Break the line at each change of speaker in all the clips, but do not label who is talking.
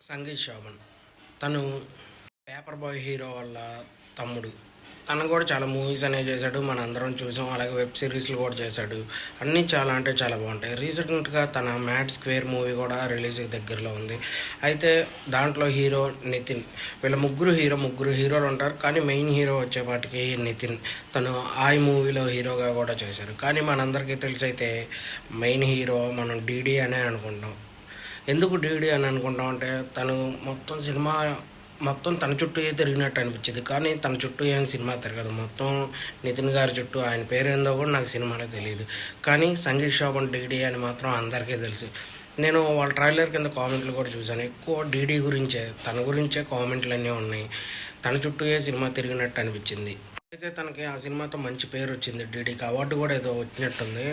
సంగీత్ శోభన్. తను paper boy hero వాళ్ళ తమ్ముడు. తను కూడా చాలా మూవీస్ అనేవి చేశాడు. మన అందరం చూసాం. అలాగే వెబ్ సిరీస్లు కూడా చేశాడు. అన్నీ చాలా అంటే చాలా బాగుంటాయి. రీసెంట్గా తన మ్యాట్ స్క్వేర్ మూవీ కూడా రిలీజ్ దగ్గరలో ఉంది. అయితే దాంట్లో హీరో నితిన్. వీళ్ళ ముగ్గురు హీరో ముగ్గురు హీరోలు ఉంటారు. కానీ మెయిన్ హీరో వచ్చేపాటికి నితిన్. తను ఆ మూవీలో హీరోగా కూడా చేశారు. కానీ మనందరికీ తెలిసైతే మెయిన్ హీరో మనం డీడీ అనే అనుకుంటాం ఎందుకు డీడీ అని అనుకుంటాం అంటే తను మొత్తం సినిమా మొత్తం తన చుట్టూ తిరిగినట్టు అనిపించింది. కానీ తన చుట్టూ ఏం సినిమా తిరగదు. మొత్తం నితిన్ గారి చుట్టూ ఆయన పేరు ఏందో కూడా నాకు సినిమాలో తెలియదు. కానీ సంగీత్ శోభన్ డీడీ అని మాత్రం అందరికీ తెలుసు. నేను వాళ్ళ ట్రైలర్ కింద కామెంట్లు కూడా చూశాను. ఎక్కువ డీడీ గురించే తన గురించే కామెంట్లు అన్నీ ఉన్నాయి. తన చుట్టూ ఏ సినిమా తిరిగినట్టు అనిపించింది. అయితే తనకి ఆ సినిమాతో మంచి పేరు వచ్చింది డీడీకి అవార్డు కూడా ఏదో వచ్చినట్టుంది.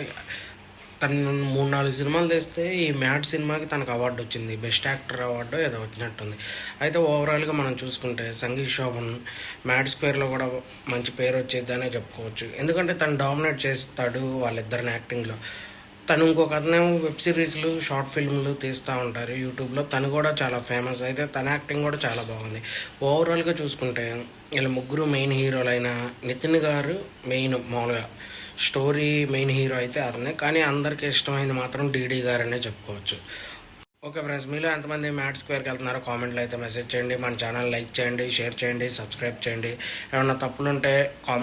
తను మూడు నాలుగు సినిమాలు తెస్తే ఈ మ్యాట్ సినిమాకి తనకు అవార్డు వచ్చింది. బెస్ట్ యాక్టర్ అవార్డు ఏదో వచ్చినట్టుంది. అయితే ఓవరాల్గా మనం చూసుకుంటే సంగీత్ శోభన్ మ్యాట్ స్క్వేర్లో కూడా మంచి పేరు వచ్చేద్దనే చెప్పుకోవచ్చు. ఎందుకంటే తను డామినేట్ చేస్తాడు వాళ్ళిద్దరిని యాక్టింగ్లో తను ఇంకొక అతనేమో వెబ్ సిరీస్లు షార్ట్ ఫిల్మ్లు తీస్తూ ఉంటారు యూట్యూబ్లో. తను కూడా చాలా ఫేమస్. అయితే తన యాక్టింగ్ కూడా చాలా బాగుంది. ఓవరాల్గా చూసుకుంటే వీళ్ళ ముగ్గురు మెయిన్ హీరోలైన నితిన్ గారు మెయిన్ మామూలుగా స్టోరీ మెయిన్ హీరో అయితే అతనే. కానీ అందరికీ ఇష్టమైంది మాత్రం డీడీ గారనే చెప్పుకోవచ్చు. ఓకే ఫ్రెండ్స్ మీలో ఎంతమంది మ్యాట్ స్క్వేర్కి వెళ్తున్నారో కామెంట్లో అయితే మెసేజ్ చేయండి. మన ఛానల్ లైక్ చేయండి షేర్ చేయండి సబ్స్క్రైబ్ చేయండి. ఏమన్నా తప్పులుంటే కామెంట్